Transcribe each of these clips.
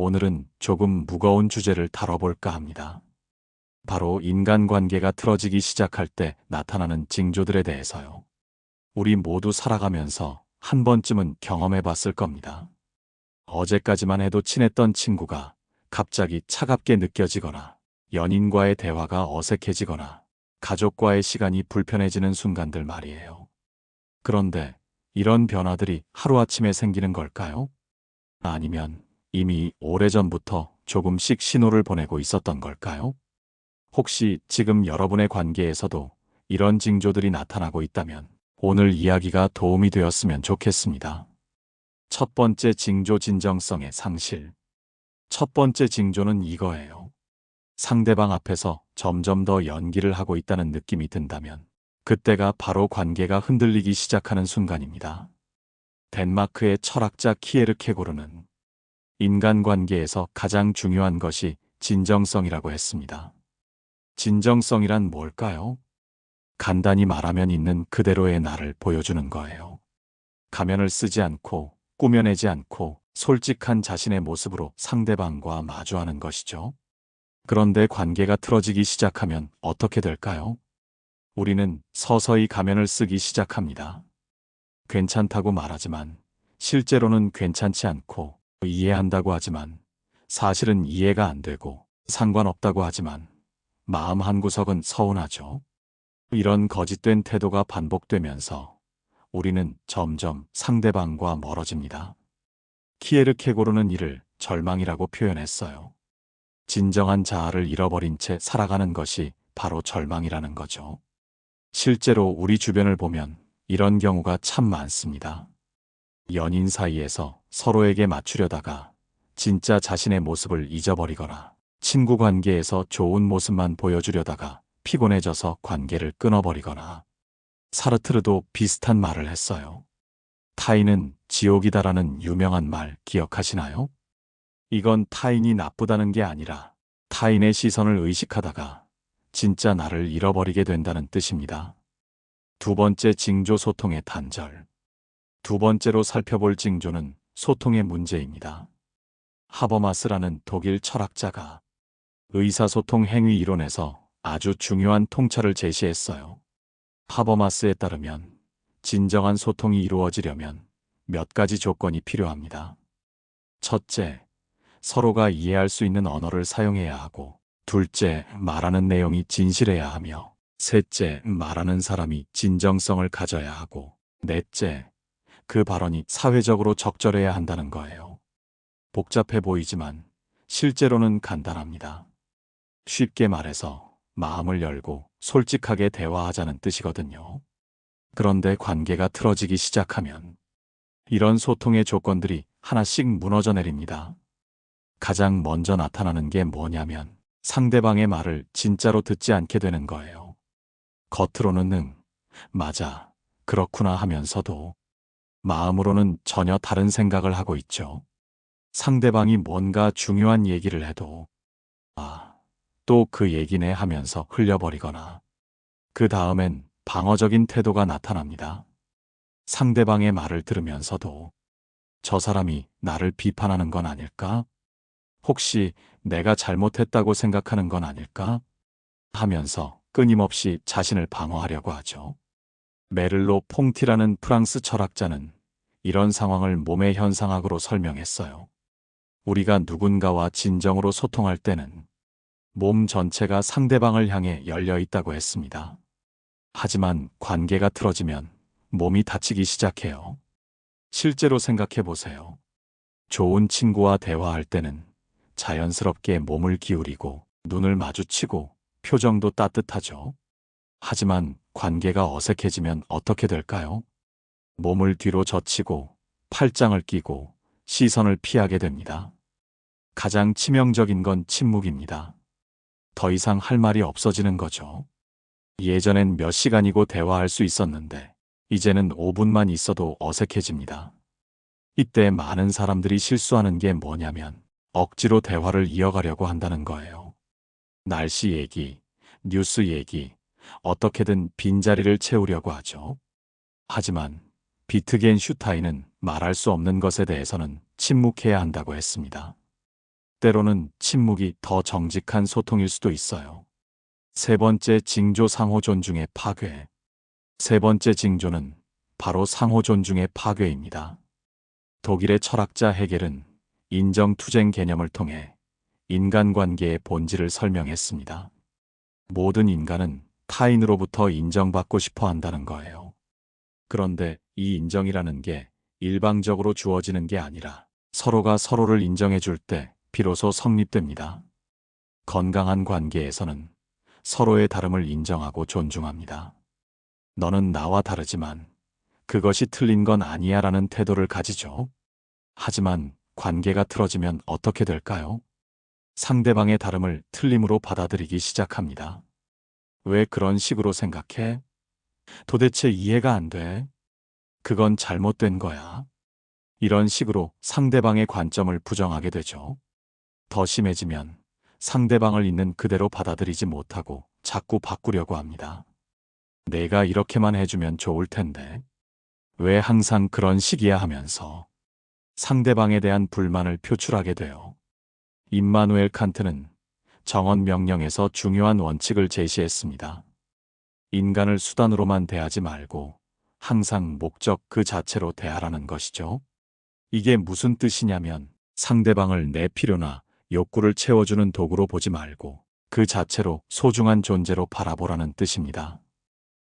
오늘은 조금 무거운 주제를 다뤄볼까 합니다. 바로 인간관계가 틀어지기 시작할 때 나타나는 징조들에 대해서요. 우리 모두 살아가면서 한 번쯤은 경험해 봤을 겁니다. 어제까지만 해도 친했던 친구가 갑자기 차갑게 느껴지거나 연인과의 대화가 어색해지거나 가족과의 시간이 불편해지는 순간들 말이에요. 그런데 이런 변화들이 하루아침에 생기는 걸까요? 아니면 이미 오래전부터 조금씩 신호를 보내고 있었던 걸까요? 혹시 지금 여러분의 관계에서도 이런 징조들이 나타나고 있다면 오늘 이야기가 도움이 되었으면 좋겠습니다. 첫 번째 징조 진정성의 상실. 첫 번째 징조는 이거예요. 상대방 앞에서 점점 더 연기를 하고 있다는 느낌이 든다면 그때가 바로 관계가 흔들리기 시작하는 순간입니다. 덴마크의 철학자 키에르 케고르는 인간관계에서 가장 중요한 것이 진정성이라고 했습니다. 진정성이란 뭘까요? 간단히 말하면 있는 그대로의 나를 보여주는 거예요. 가면을 쓰지 않고 꾸며내지 않고 솔직한 자신의 모습으로 상대방과 마주하는 것이죠. 그런데 관계가 틀어지기 시작하면 어떻게 될까요? 우리는 서서히 가면을 쓰기 시작합니다. 괜찮다고 말하지만 실제로는 괜찮지 않고 이해한다고 하지만 사실은 이해가 안 되고 상관없다고 하지만 마음 한구석은 서운하죠. 이런 거짓된 태도가 반복되면서 우리는 점점 상대방과 멀어집니다. 키에르 케고르는 이를 절망이라고 표현했어요. 진정한 자아를 잃어버린 채 살아가는 것이 바로 절망이라는 거죠. 실제로 우리 주변을 보면 이런 경우가 참 많습니다. 연인 사이에서 서로에게 맞추려다가 진짜 자신의 모습을 잊어버리거나 친구 관계에서 좋은 모습만 보여주려다가 피곤해져서 관계를 끊어버리거나 사르트르도 비슷한 말을 했어요. 타인은 지옥이다라는 유명한 말 기억하시나요? 이건 타인이 나쁘다는 게 아니라 타인의 시선을 의식하다가 진짜 나를 잃어버리게 된다는 뜻입니다. 두 번째 징조 소통의 단절. 두 번째로 살펴볼 징조는 소통의 문제입니다. 하버마스라는 독일 철학자가 의사소통 행위 이론에서 아주 중요한 통찰을 제시했어요. 하버마스에 따르면 진정한 소통이 이루어지려면 몇 가지 조건이 필요합니다. 첫째, 서로가 이해할 수 있는 언어를 사용해야 하고, 둘째, 말하는 내용이 진실해야 하며, 셋째, 말하는 사람이 진정성을 가져야 하고, 넷째, 그 발언이 사회적으로 적절해야 한다는 거예요. 복잡해 보이지만 실제로는 간단합니다. 쉽게 말해서 마음을 열고 솔직하게 대화하자는 뜻이거든요. 그런데 관계가 틀어지기 시작하면 이런 소통의 조건들이 하나씩 무너져 내립니다. 가장 먼저 나타나는 게 뭐냐면 상대방의 말을 진짜로 듣지 않게 되는 거예요. 겉으로는 응, 맞아, 그렇구나 하면서도 마음으로는 전혀 다른 생각을 하고 있죠. 상대방이 뭔가 중요한 얘기를 해도 아, 또 그 얘기네 하면서 흘려버리거나 그 다음엔 방어적인 태도가 나타납니다. 상대방의 말을 들으면서도 저 사람이 나를 비판하는 건 아닐까? 혹시 내가 잘못했다고 생각하는 건 아닐까? 하면서 끊임없이 자신을 방어하려고 하죠. 메를로 퐁티라는 프랑스 철학자는 이런 상황을 몸의 현상학으로 설명했어요. 우리가 누군가와 진정으로 소통할 때는 몸 전체가 상대방을 향해 열려 있다고 했습니다. 하지만 관계가 틀어지면 몸이 다치기 시작해요. 실제로 생각해 보세요. 좋은 친구와 대화할 때는 자연스럽게 몸을 기울이고 눈을 마주치고 표정도 따뜻하죠. 하지만 관계가 어색해지면 어떻게 될까요? 몸을 뒤로 젖히고 팔짱을 끼고 시선을 피하게 됩니다. 가장 치명적인 건 침묵입니다. 더 이상 할 말이 없어지는 거죠. 예전엔 몇 시간이고 대화할 수 있었는데, 이제는 5분만 있어도 어색해집니다. 이때 많은 사람들이 실수하는 게 뭐냐면, 억지로 대화를 이어가려고 한다는 거예요. 날씨 얘기, 뉴스 얘기, 어떻게든 빈자리를 채우려고 하죠. 하지만 비트겐 슈타인은 말할 수 없는 것에 대해서는 침묵해야 한다고 했습니다. 때로는 침묵이 더 정직한 소통일 수도 있어요. 세 번째 징조 상호 존중의 파괴. 세 번째 징조는 바로 상호 존중의 파괴입니다. 독일의 철학자 헤겔은 인정투쟁 개념을 통해 인간관계의 본질을 설명했습니다. 모든 인간은 타인으로부터 인정받고 싶어 한다는 거예요. 그런데 이 인정이라는 게 일방적으로 주어지는 게 아니라 서로가 서로를 인정해 줄 때 비로소 성립됩니다. 건강한 관계에서는 서로의 다름을 인정하고 존중합니다. 너는 나와 다르지만 그것이 틀린 건 아니야 라는 태도를 가지죠. 하지만 관계가 틀어지면 어떻게 될까요? 상대방의 다름을 틀림으로 받아들이기 시작합니다. 왜 그런 식으로 생각해? 도대체 이해가 안 돼. 그건 잘못된 거야. 이런 식으로 상대방의 관점을 부정하게 되죠. 더 심해지면 상대방을 있는 그대로 받아들이지 못하고 자꾸 바꾸려고 합니다. 내가 이렇게만 해주면 좋을 텐데. 왜 항상 그런 식이야 하면서 상대방에 대한 불만을 표출하게 돼요. 임마누엘 칸트는 정언 명령에서 중요한 원칙을 제시했습니다. 인간을 수단으로만 대하지 말고 항상 목적 그 자체로 대하라는 것이죠. 이게 무슨 뜻이냐면 상대방을 내 필요나 욕구를 채워주는 도구로 보지 말고 그 자체로 소중한 존재로 바라보라는 뜻입니다.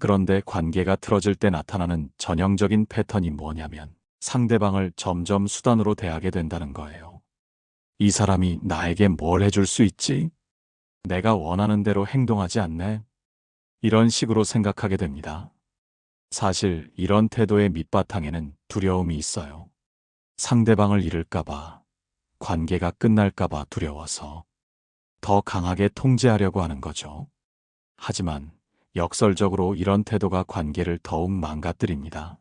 그런데 관계가 틀어질 때 나타나는 전형적인 패턴이 뭐냐면 상대방을 점점 수단으로 대하게 된다는 거예요. 이 사람이 나에게 뭘 해줄 수 있지? 내가 원하는 대로 행동하지 않네? 이런 식으로 생각하게 됩니다. 사실 이런 태도의 밑바탕에는 두려움이 있어요. 상대방을 잃을까봐, 관계가 끝날까봐 두려워서 더 강하게 통제하려고 하는 거죠. 하지만 역설적으로 이런 태도가 관계를 더욱 망가뜨립니다.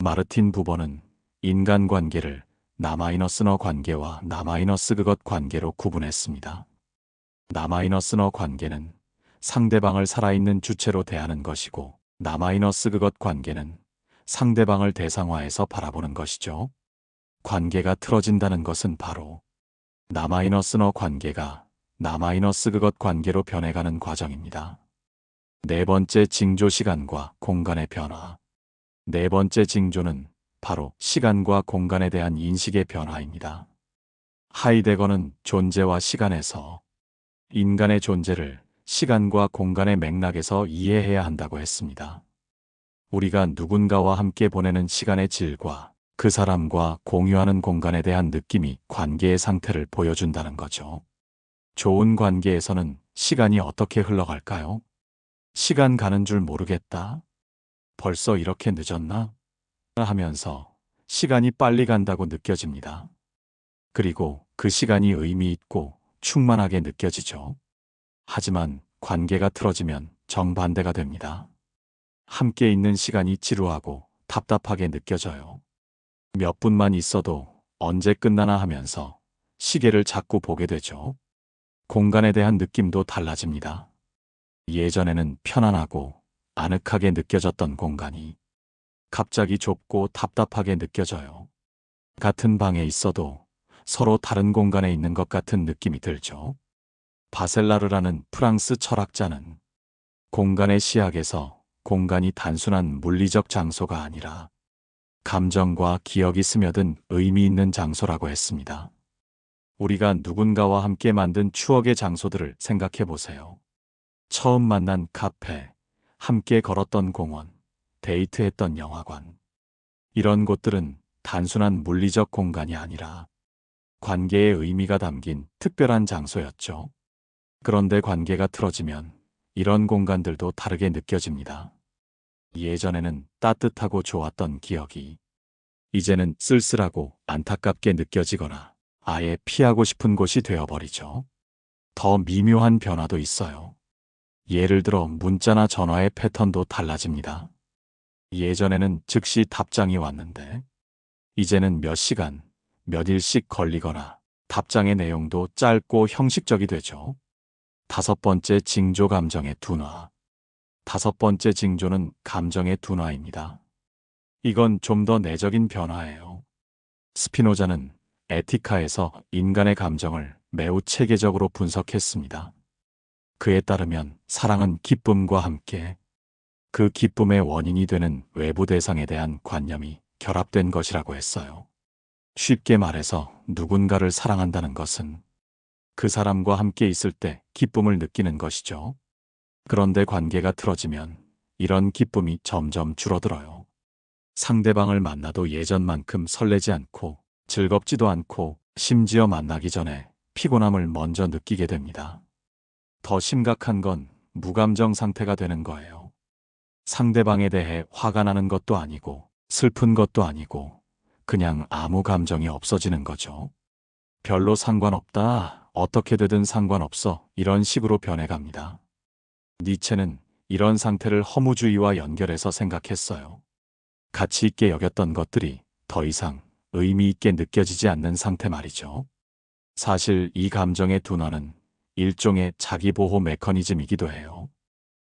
마르틴 부버는 인간관계를 나마이너스너 관계와 나마이너스 그것 관계로 구분했습니다. 나마이너스너 관계는 상대방을 살아있는 주체로 대하는 것이고 나마이너스 그것 관계는 상대방을 대상화해서 바라보는 것이죠. 관계가 틀어진다는 것은 바로 나마이너스너 관계가 나마이너스 그것 관계로 변해가는 과정입니다. 네 번째 징조 시간과 공간의 변화. 네 번째 징조는 바로 시간과 공간에 대한 인식의 변화입니다. 하이데거는 존재와 시간에서 인간의 존재를 시간과 공간의 맥락에서 이해해야 한다고 했습니다. 우리가 누군가와 함께 보내는 시간의 질과 그 사람과 공유하는 공간에 대한 느낌이 관계의 상태를 보여준다는 거죠. 좋은 관계에서는 시간이 어떻게 흘러갈까요? 시간 가는 줄 모르겠다. 벌써 이렇게 늦었나? 하면서 시간이 빨리 간다고 느껴집니다. 그리고 그 시간이 의미 있고 충만하게 느껴지죠. 하지만 관계가 틀어지면 정반대가 됩니다. 함께 있는 시간이 지루하고 답답하게 느껴져요. 몇 분만 있어도 언제 끝나나 하면서 시계를 자꾸 보게 되죠. 공간에 대한 느낌도 달라집니다. 예전에는 편안하고 아늑하게 느껴졌던 공간이 갑자기 좁고 답답하게 느껴져요. 같은 방에 있어도 서로 다른 공간에 있는 것 같은 느낌이 들죠. 바셀라르라는 프랑스 철학자는 공간의 시약에서 공간이 단순한 물리적 장소가 아니라 감정과 기억이 스며든 의미 있는 장소라고 했습니다. 우리가 누군가와 함께 만든 추억의 장소들을 생각해 보세요. 처음 만난 카페, 함께 걸었던 공원, 데이트했던 영화관. 이런 곳들은 단순한 물리적 공간이 아니라 관계의 의미가 담긴 특별한 장소였죠. 그런데 관계가 틀어지면 이런 공간들도 다르게 느껴집니다. 예전에는 따뜻하고 좋았던 기억이 이제는 쓸쓸하고 안타깝게 느껴지거나 아예 피하고 싶은 곳이 되어버리죠. 더 미묘한 변화도 있어요. 예를 들어 문자나 전화의 패턴도 달라집니다. 예전에는 즉시 답장이 왔는데 이제는 몇 시간, 몇 일씩 걸리거나 답장의 내용도 짧고 형식적이 되죠. 다섯 번째 징조 감정의 둔화. 다섯 번째 징조는 감정의 둔화입니다. 이건 좀 더 내적인 변화예요. 스피노자는 에티카에서 인간의 감정을 매우 체계적으로 분석했습니다. 그에 따르면 사랑은 기쁨과 함께 그 기쁨의 원인이 되는 외부 대상에 대한 관념이 결합된 것이라고 했어요. 쉽게 말해서 누군가를 사랑한다는 것은 그 사람과 함께 있을 때 기쁨을 느끼는 것이죠. 그런데 관계가 틀어지면 이런 기쁨이 점점 줄어들어요. 상대방을 만나도 예전만큼 설레지 않고 즐겁지도 않고 심지어 만나기 전에 피곤함을 먼저 느끼게 됩니다. 더 심각한 건 무감정 상태가 되는 거예요. 상대방에 대해 화가 나는 것도 아니고 슬픈 것도 아니고 그냥 아무 감정이 없어지는 거죠. 별로 상관없다. 어떻게 되든 상관없어. 이런 식으로 변해갑니다. 니체는 이런 상태를 허무주의와 연결해서 생각했어요. 가치 있게 여겼던 것들이 더 이상 의미 있게 느껴지지 않는 상태 말이죠. 사실 이 감정의 둔화는 일종의 자기보호 메커니즘이기도 해요.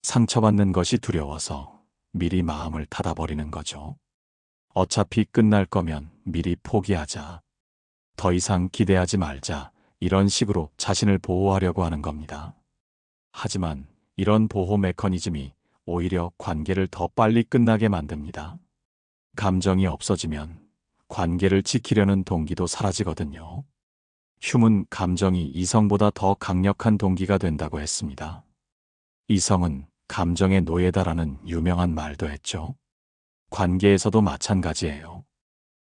상처받는 것이 두려워서 미리 마음을 닫아버리는 거죠. 어차피 끝날 거면 미리 포기하자. 더 이상 기대하지 말자. 이런 식으로 자신을 보호하려고 하는 겁니다. 하지만 이런 보호 메커니즘이 오히려 관계를 더 빨리 끝나게 만듭니다. 감정이 없어지면 관계를 지키려는 동기도 사라지거든요. 흉은 감정이 이성보다 더 강력한 동기가 된다고 했습니다. 이성은 감정의 노예다라는 유명한 말도 했죠. 관계에서도 마찬가지예요.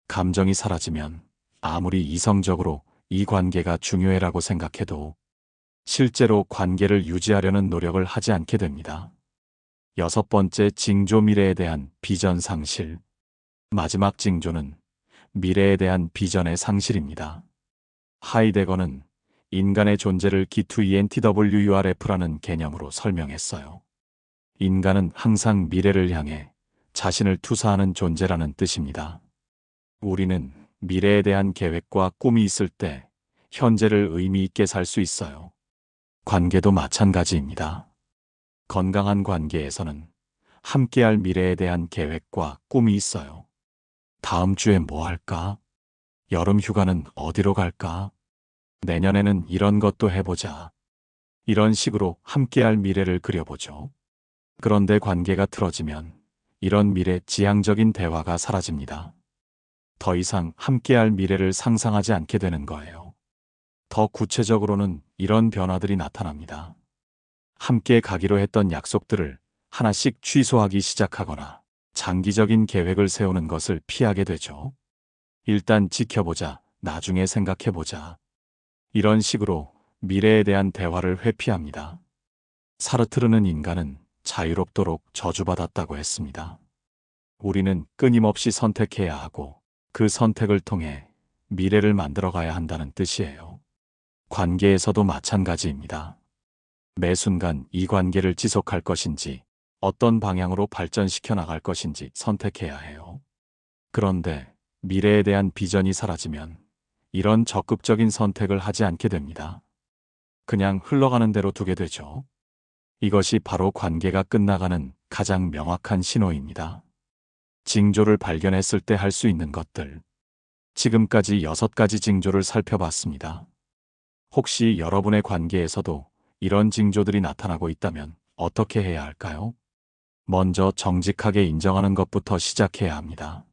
감정이 사라지면 아무리 이성적으로 이 관계가 중요해라고 생각해도 실제로 관계를 유지하려는 노력을 하지 않게 됩니다. 여섯 번째 징조 미래에 대한 비전 상실. 마지막 징조는 미래에 대한 비전의 상실입니다. 하이데거는 인간의 존재를 기투 ENTWURF라는 개념으로 설명했어요. 인간은 항상 미래를 향해 자신을 투사하는 존재라는 뜻입니다. 우리는 미래에 대한 계획과 꿈이 있을 때 현재를 의미 있게 살 수 있어요. 관계도 마찬가지입니다. 건강한 관계에서는 함께할 미래에 대한 계획과 꿈이 있어요. 다음 주에 뭐 할까? 여름 휴가는 어디로 갈까? 내년에는 이런 것도 해보자. 이런 식으로 함께할 미래를 그려보죠. 그런데 관계가 틀어지면 이런 미래 지향적인 대화가 사라집니다. 더 이상 함께할 미래를 상상하지 않게 되는 거예요. 더 구체적으로는 이런 변화들이 나타납니다. 함께 가기로 했던 약속들을 하나씩 취소하기 시작하거나 장기적인 계획을 세우는 것을 피하게 되죠. 일단 지켜보자, 나중에 생각해보자. 이런 식으로 미래에 대한 대화를 회피합니다. 사르트르는 인간은 자유롭도록 저주받았다고 했습니다. 우리는 끊임없이 선택해야 하고 그 선택을 통해 미래를 만들어 가야 한다는 뜻이에요. 관계에서도 마찬가지입니다. 매 순간 이 관계를 지속할 것인지 어떤 방향으로 발전시켜 나갈 것인지 선택해야 해요. 그런데 미래에 대한 비전이 사라지면 이런 적극적인 선택을 하지 않게 됩니다. 그냥 흘러가는 대로 두게 되죠. 이것이 바로 관계가 끝나가는 가장 명확한 신호입니다. 징조를 발견했을 때 할 수 있는 것들. 지금까지 여섯 가지 징조를 살펴봤습니다. 혹시 여러분의 관계에서도 이런 징조들이 나타나고 있다면 어떻게 해야 할까요? 먼저 정직하게 인정하는 것부터 시작해야 합니다.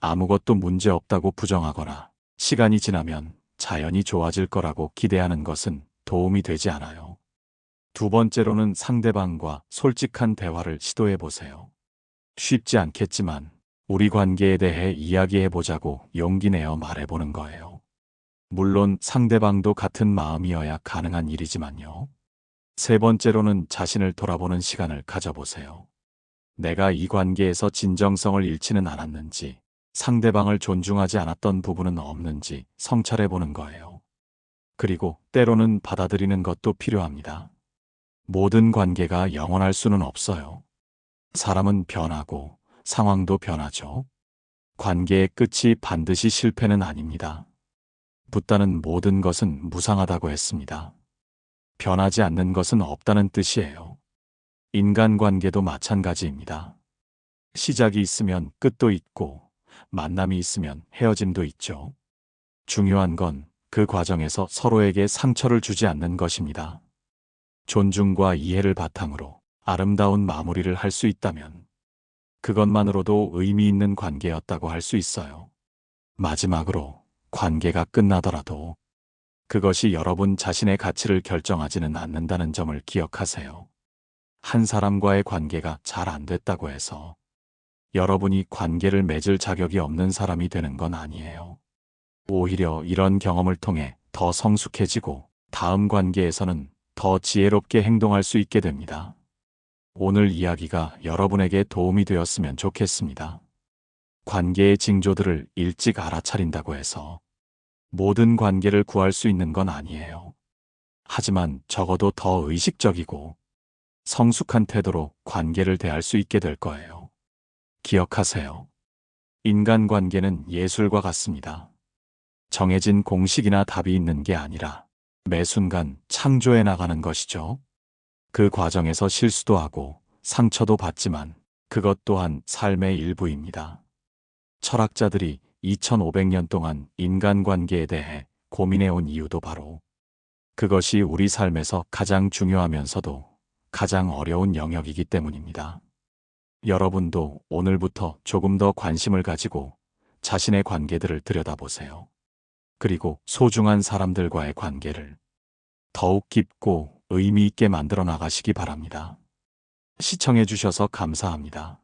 아무것도 문제 없다고 부정하거나 시간이 지나면 자연히 좋아질 거라고 기대하는 것은 도움이 되지 않아요. 두 번째로는 상대방과 솔직한 대화를 시도해 보세요. 쉽지 않겠지만 우리 관계에 대해 이야기해 보자고 용기 내어 말해 보는 거예요. 물론 상대방도 같은 마음이어야 가능한 일이지만요. 세 번째로는 자신을 돌아보는 시간을 가져보세요. 내가 이 관계에서 진정성을 잃지는 않았는지, 상대방을 존중하지 않았던 부분은 없는지 성찰해 보는 거예요. 그리고 때로는 받아들이는 것도 필요합니다. 모든 관계가 영원할 수는 없어요. 사람은 변하고 상황도 변하죠. 관계의 끝이 반드시 실패는 아닙니다. 붓다는 모든 것은 무상하다고 했습니다. 변하지 않는 것은 없다는 뜻이에요. 인간관계도 마찬가지입니다. 시작이 있으면 끝도 있고 만남이 있으면 헤어짐도 있죠. 중요한 건 그 과정에서 서로에게 상처를 주지 않는 것입니다. 존중과 이해를 바탕으로 아름다운 마무리를 할 수 있다면 그것만으로도 의미 있는 관계였다고 할 수 있어요. 마지막으로 관계가 끝나더라도 그것이 여러분 자신의 가치를 결정하지는 않는다는 점을 기억하세요. 한 사람과의 관계가 잘 안 됐다고 해서 여러분이 관계를 맺을 자격이 없는 사람이 되는 건 아니에요. 오히려 이런 경험을 통해 더 성숙해지고 다음 관계에서는 더 지혜롭게 행동할 수 있게 됩니다. 오늘 이야기가 여러분에게 도움이 되었으면 좋겠습니다. 관계의 징조들을 일찍 알아차린다고 해서 모든 관계를 구할 수 있는 건 아니에요. 하지만 적어도 더 의식적이고 성숙한 태도로 관계를 대할 수 있게 될 거예요. 기억하세요. 인간관계는 예술과 같습니다. 정해진 공식이나 답이 있는 게 아니라 매 순간 창조해 나가는 것이죠. 그 과정에서 실수도 하고 상처도 받지만 그것 또한 삶의 일부입니다. 철학자들이 2500년 동안 인간관계에 대해 고민해온 이유도 바로 그것이 우리 삶에서 가장 중요하면서도 가장 어려운 영역이기 때문입니다. 여러분도 오늘부터 조금 더 관심을 가지고 자신의 관계들을 들여다보세요. 그리고 소중한 사람들과의 관계를 더욱 깊고 의미 있게 만들어 나가시기 바랍니다. 시청해 주셔서 감사합니다.